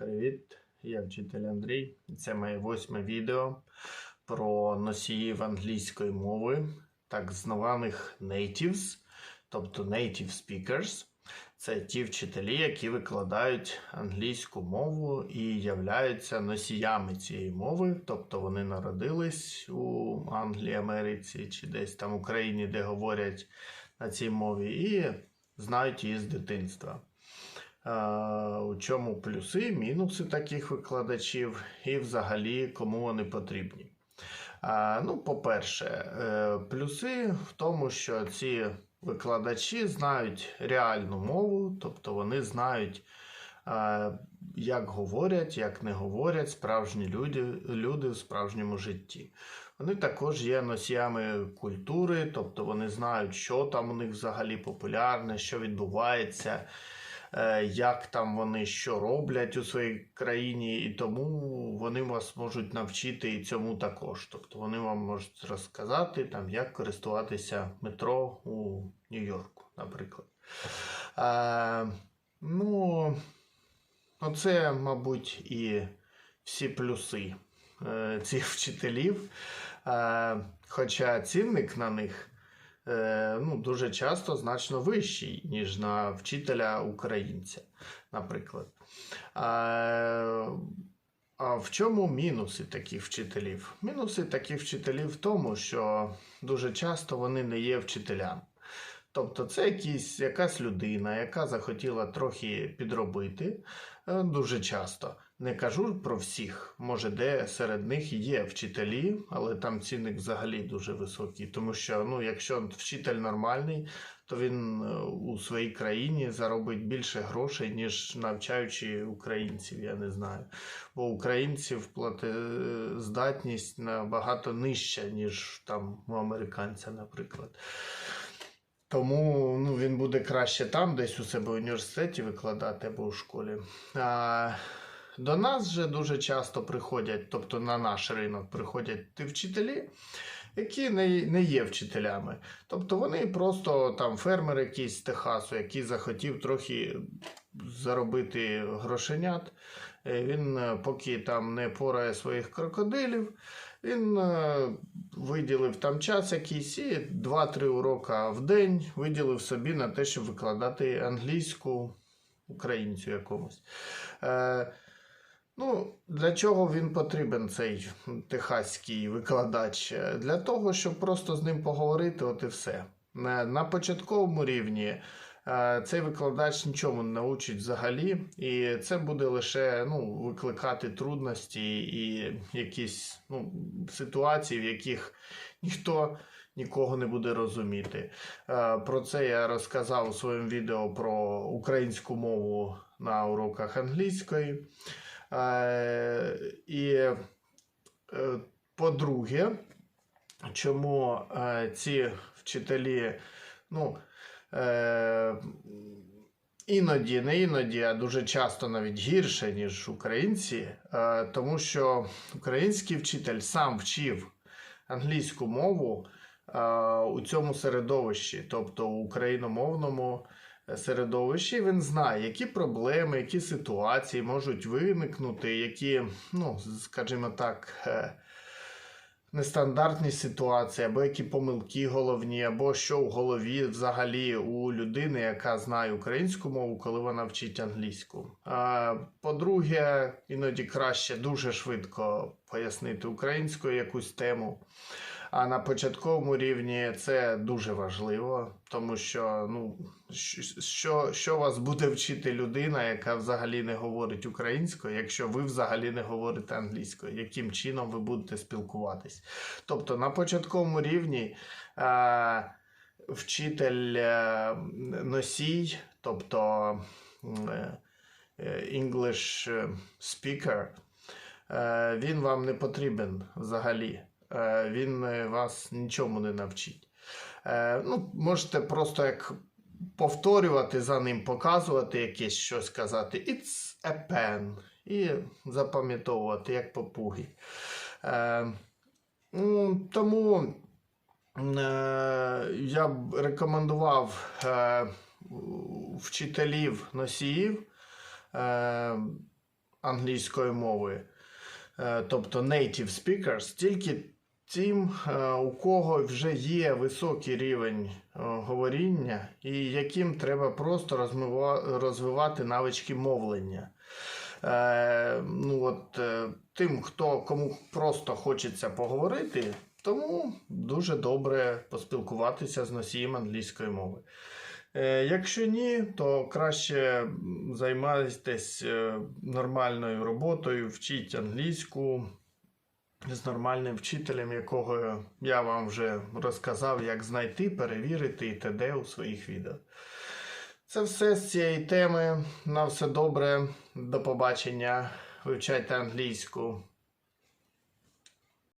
Привіт, я вчитель Андрій. Це моє восьме відео про носіїв англійської мови, так званих natives, тобто native speakers. Це ті вчителі, які викладають англійську мову і являються носіями цієї мови, тобто вони народились у Англії, Америці чи десь там в Україні, де говорять на цій мові, і знають її з дитинства. У чому плюси, мінуси таких викладачів, і взагалі кому вони потрібні. Ну, по-перше, е, плюси в тому, що ці викладачі знають реальну мову, тобто вони знають, як говорять, як не говорять справжні люди, люди в справжньому житті. Вони також є носіями культури, тобто вони знають, що там у них взагалі популярне, що відбувається як там вони що роблять у своїй країні, і тому вони вас можуть навчити і цьому також. Тобто вони вам можуть розказати, там, як користуватися метро у Нью-Йорку, наприклад. Е, ну, оце, мабуть, і всі плюси е, цих вчителів. Е, хоча цінник на них е, ну, дуже часто значно вищий, ніж на вчителя українця, наприклад. А, а в чому мінуси таких вчителів? Мінуси таких вчителів в тому, що дуже часто вони не є вчителями. Тобто це якісь, якась людина, яка захотіла трохи підробити е, дуже часто. Не кажу про всіх, може, де серед них є вчителі, але там цінник взагалі дуже високий. Тому що ну, якщо вчитель нормальний, то він е, у своїй країні заробить більше грошей, ніж навчаючи українців, я не знаю. Бо українців платездатність набагато нижча, ніж там у американця, наприклад. Тому ну, він буде краще там, десь у себе в університеті викладати або у школі. А, до нас вже дуже часто приходять, тобто на наш ринок приходять ті вчителі, які не, не є вчителями. Тобто вони просто там фермер якийсь з Техасу, який захотів трохи заробити грошенят. Е, Він е, поки там не порає своїх крокодилів, він е, виділив там час якийсь і 2-3 урока в день виділив собі на те, щоб викладати англійську українцю якомусь. Ну, для чого він потрібен, цей техаський викладач? Для того, щоб просто з ним поговорити, от і все. На, на початковому рівні е, цей викладач нічому не научить взагалі, і це буде лише ну, викликати трудності і якісь ну, ситуації, в яких ніхто нікого не буде розуміти. Е, Про це я розказав у своєму відео про українську мову на уроках англійської. Е, І, е, по-друге, чому е, ці вчителі, ну, іноді, не іноді, а дуже часто навіть гірше, ніж українці, тому що український вчитель сам вчив англійську мову у цьому середовищі, тобто у україномовному середовищі, він знає, які проблеми, які ситуації можуть виникнути, які, ну, скажімо так, е, нестандартні ситуації, або які помилки головні, або що в голові взагалі у людини, яка знає українську мову, коли вона вчить англійську. По-друге, іноді краще дуже швидко пояснити українською якусь тему. А на початковому рівні це дуже важливо, тому що ну, що, що вас буде вчити людина, яка взагалі не говорить українською, якщо ви взагалі не говорите англійською, яким чином ви будете спілкуватись? Тобто на початковому рівні е, вчитель е, носій, тобто е, English speaker, він вам не потрібен взагалі. Е, він е, вас нічому не навчить. Е, ну, Можете просто як повторювати за ним, показувати якесь щось казати. It's a pen. І запам'ятовувати, як попуги. Ну, Тому я б рекомендував вчителів носіїв англійської мови, тобто native speakers, тільки тим, е, у кого вже є високий рівень е, говоріння і яким треба просто розвивати навички мовлення. Е, ну от, тим, хто кому просто хочеться поговорити, тому дуже добре поспілкуватися з носієм англійської мови. Якщо ні, то краще займайтесь нормальною роботою, вчіть англійську з нормальним вчителем, якого я вам вже розказав, як знайти, перевірити і т.д. у своїх відео. Це все з цієї теми. На все добре. До побачення. Вивчайте англійську.